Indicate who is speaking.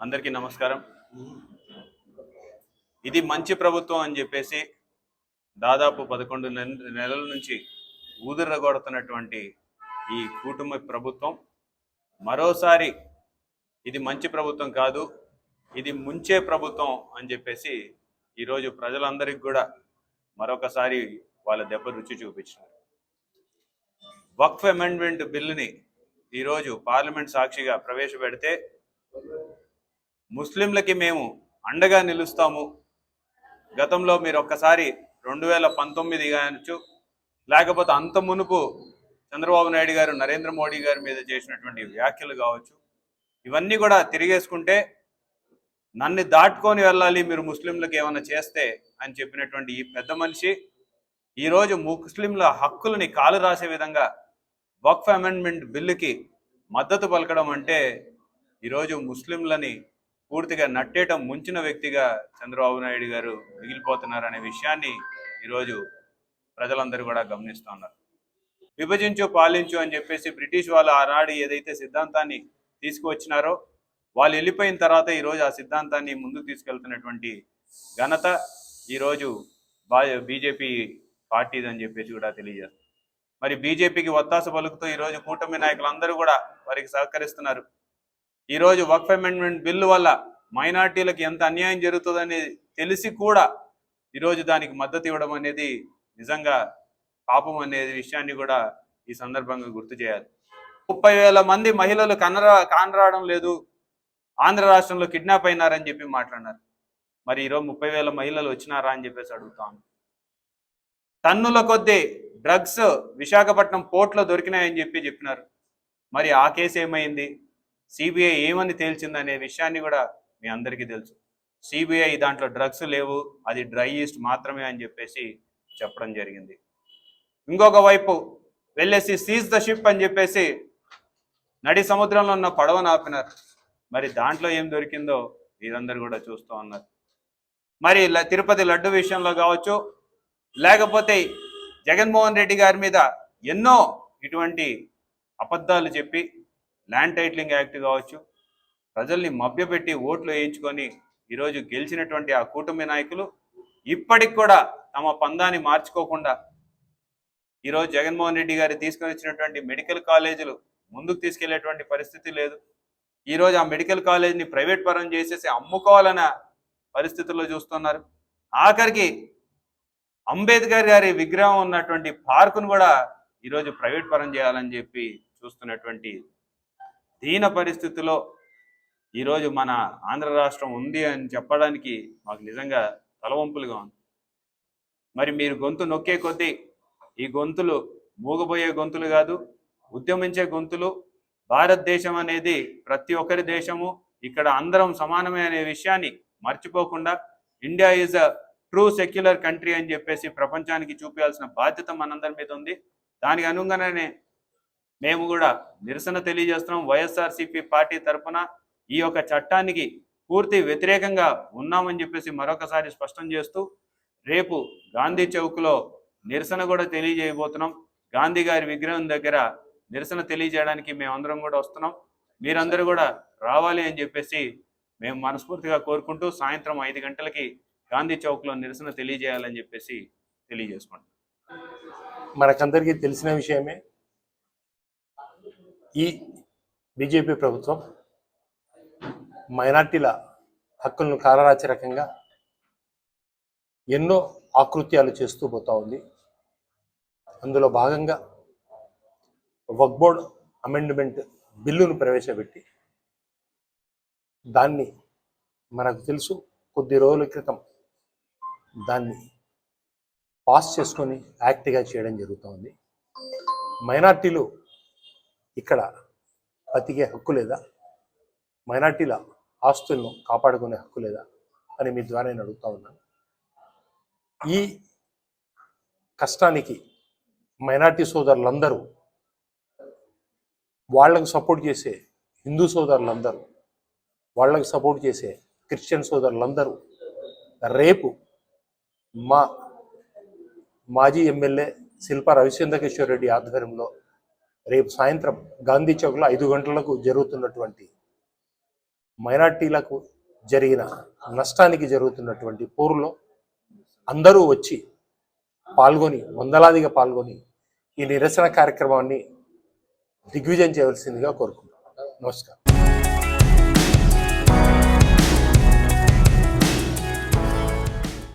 Speaker 1: అందరికీ నమస్కారం. ఇది మంచి ప్రభుత్వం అని చెప్పేసి దాదాపు పదకొండు నెలల నుంచి ఊదురగొడుతున్నటువంటి ఈ కుటుంబ ప్రభుత్వం. మరోసారి ఇది మంచి ప్రభుత్వం కాదు ఇది ముంచే ప్రభుత్వం అని చెప్పేసి ఈరోజు ప్రజలందరికీ కూడా మరొకసారి వాళ్ళ దెబ్బ రుచి చూపించినారు. వక్ఫ్ అమెండ్మెంట్ బిల్లుని ఈరోజు పార్లమెంట్ సాక్షిగా ప్రవేశపెడితే ముస్లింలకి మేము అండగా నిలుస్తాము. గతంలో మీరు ఒక్కసారి రెండు వేల పంతొమ్మిది కావచ్చు లేకపోతే అంత మునుపు చంద్రబాబు నాయుడు గారు నరేంద్ర మోడీ గారి మీద చేసినటువంటి వ్యాఖ్యలు కావచ్చు ఇవన్నీ కూడా తిరిగేసుకుంటే నన్ను దాటుకొని వెళ్ళాలి మీరు ముస్లింలకు ఏమైనా చేస్తే అని చెప్పినటువంటి ఈ పెద్ద మనిషి ఈరోజు ముస్లింల హక్కులని కాలు రాసే విధంగా వక్ఫ్ అమెండ్మెంట్ బిల్లుకి మద్దతు పలకడం అంటే ఈరోజు ముస్లింలని పూర్తిగా నట్టేయటం ముంచిన వ్యక్తిగా చంద్రబాబు నాయుడు గారు మిగిలిపోతున్నారనే విషయాన్ని ఈరోజు ప్రజలందరూ కూడా గమనిస్తున్నారు విభజించు పాలించు అని చెప్పేసి బ్రిటిష్ వాళ్ళు ఆనాడు ఏదైతే సిద్ధాంతాన్ని తీసుకువచ్చినారో వాళ్ళు వెళ్ళిపోయిన తర్వాత ఈరోజు ఆ సిద్ధాంతాన్ని ముందుకు తీసుకెళ్తున్నటువంటి ఘనత ఈరోజు బా బీజేపీ పార్టీదని అని చెప్పేసి కూడా తెలియజేస్తారు మరి బీజేపీకి ఒత్తాస పలుకుతూ ఈరోజు కూటమి నాయకులందరూ కూడా వారికి సహకరిస్తున్నారు. ఈరోజు వక్ఫ్ అమెండ్మెంట్ బిల్లు వల్ల మైనార్టీలకు ఎంత అన్యాయం జరుగుతుందని తెలిసి కూడా ఈరోజు దానికి మద్దతు ఇవ్వడం అనేది నిజంగా పాపం అనేది విషయాన్ని కూడా ఈ సందర్భంగా గుర్తు చేయాలి. ముప్పై వేల మంది మహిళలు కనరా కానరావడం లేదు ఆంధ్ర రాష్ట్రంలో కిడ్నాప్ అయినారని చెప్పి మాట్లాడినారు. మరి ఈరోజు ముప్పై వేల మహిళలు వచ్చినారా అని చెప్పేసి అడుగుతాను టన్నుల కొద్దీ డ్రగ్స్ విశాఖపట్నం పోర్ట్లో దొరికినాయని చెప్పి చెప్పినారు. మరి ఆ కేసు ఏమైంది? సిబిఐ ఏమని తేల్చిందనే విషయాన్ని కూడా మీ అందరికీ తెలుసు. సిబిఐ దాంట్లో డ్రగ్స్ లేవు అది డ్రై ఈస్ట్ మాత్రమే అని చెప్పేసి చెప్పడం జరిగింది. ఇంకొక వైపు వెళ్ళేసి సీజ్ ద షిప్ అని చెప్పేసి నడి సముద్రంలో ఉన్న పడవను ఆపినారు. మరి దాంట్లో ఏం దొరికిందో మీరందరూ కూడా చూస్తూ ఉన్నారు. మరి తిరుపతి లడ్డు విషయంలో కావచ్చు లేకపోతే జగన్మోహన్ రెడ్డి గారి మీద ఎన్నో ఇటువంటి అబద్ధాలు చెప్పి ల్యాండ్ టైటిలింగ్ యాక్ట్ కావచ్చు ప్రజల్ని మభ్యపెట్టి ఓట్లు వేయించుకొని ఈరోజు గెలిచినటువంటి ఆ కూటమి నాయకులు ఇప్పటికి కూడా తమ పందాన్ని మార్చుకోకుండా ఈరోజు జగన్మోహన్ రెడ్డి గారు తీసుకొని వచ్చినటువంటి మెడికల్ కాలేజీలు ముందుకు తీసుకెళ్ళేటువంటి పరిస్థితి లేదు. ఈరోజు ఆ మెడికల్ కాలేజీని ప్రైవేట్ పరం చేసేసి అమ్ముకోవాలన్న పరిస్థితుల్లో చూస్తున్నారు. ఆఖరికి అంబేద్కర్ గారి విగ్రహం ఉన్నటువంటి పార్కును కూడా ఈరోజు ప్రైవేట్ పరం చేయాలని చెప్పి చూస్తున్నటువంటి దీన పరిస్థితిలో ఈరోజు మన ఆంధ్ర రాష్ట్రం ఉంది అని చెప్పడానికి మాకు నిజంగా తలవంపులుగా ఉంది. మరి మీరు గొంతు నొక్కే కొద్దీ ఈ గొంతులు మూగబోయే గొంతులు కాదు ఉద్యమించే గొంతులు భారతదేశం అనేది ప్రతి ఒక్కరి దేశము ఇక్కడ అందరం సమానమే అనే విషయాన్ని మర్చిపోకుండా India is a true secular country అని చెప్పేసి ప్రపంచానికి చూపించాల్సిన బాధ్యత మనందరి మీద ఉంది. దానికి అనుగుణంగానే మేము కూడా నిరసన తెలియజేస్తున్నాం. వైఎస్ఆర్సీపీ పార్టీ తరఫున ఈ యొక్క చట్టానికి పూర్తి వ్యతిరేకంగా ఉన్నామని చెప్పేసి మరొకసారి స్పష్టం చేస్తూ రేపు గాంధీ చౌక్లో నిరసన కూడా తెలియజేయబోతున్నాం. గాంధీ గారి విగ్రహం దగ్గర నిరసన తెలియజేయడానికి మేమందరం కూడా వస్తున్నాం. మీరందరూ కూడా రావాలి అని చెప్పేసి మేము మనస్ఫూర్తిగా కోరుకుంటూ సాయంత్రం ఐదు గంటలకి గాంధీ చౌక్లో నిరసన తెలియజేయాలని చెప్పేసి తెలియజేసుకుంటాం
Speaker 2: మనకందరికీ తెలిసిన విషయమే ఈ బీజేపీ ప్రభుత్వం మైనార్టీల హక్కులను కాలరాచే రకంగా ఎన్నో ఆకృత్యాలు చేస్తూ పోతా ఉంది. అందులో భాగంగా వక్బోర్డ్ అమెండ్మెంట్ బిల్లును ప్రవేశపెట్టి దాన్ని మనకు తెలుసు కొద్ది రోజుల క్రితం దాన్ని పాస్ చేసుకొని యాక్ట్గా చేయడం జరుగుతూ ఉంది మైనార్టీలు ఇక్కడ బతికే హక్కు లేదా? మైనార్టీల ఆస్తులను కాపాడుకునే హక్కు లేదా? అని మీ ద్వారా నేను అడుగుతా ఉన్నాను. ఈ కష్టానికి మైనార్టీ సోదరులందరూ వాళ్ళకు సపోర్ట్ చేసే హిందూ సోదరులందరూ వాళ్ళకు సపోర్ట్ చేసే క్రిస్టియన్ సోదరులందరూ రేపు మా మాజీ ఎమ్మెల్యే శిల్ప రవిచంద్రకిషోర్ రెడ్డి ఆధ్వర్యంలో రేపు సాయంత్రం గాంధీ చౌక్లో ఐదు గంటలకు జరుగుతున్నటువంటి మైనార్టీలకు జరిగిన నష్టానికి జరుగుతున్నటువంటి పోరులో అందరూ వచ్చి పాల్గొని వందలాదిగా పాల్గొని ఈ నిరసన కార్యక్రమాన్ని దిగ్విజయం చేయవలసిందిగా కోరుకుంటున్నాను నమస్కారం.